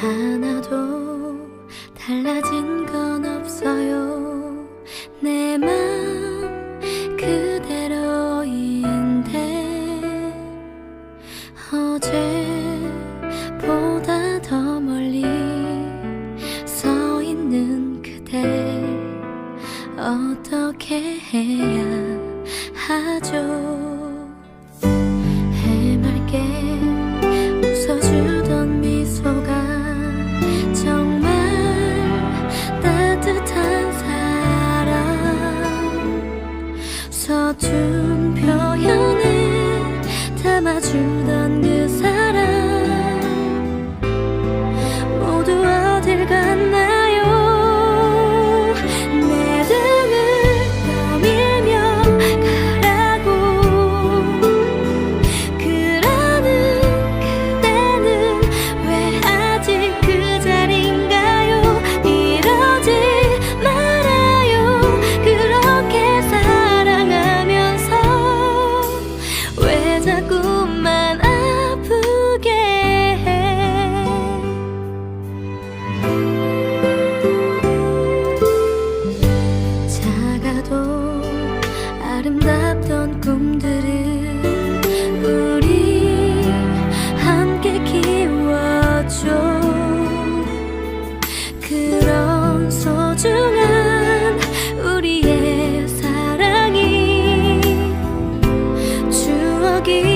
하나도 달라진 건 없어요. 내 맘 그대로인데 어제보다 더 멀리 서 있는 그대. 어떻게 해야 하죠? 的难。aquí.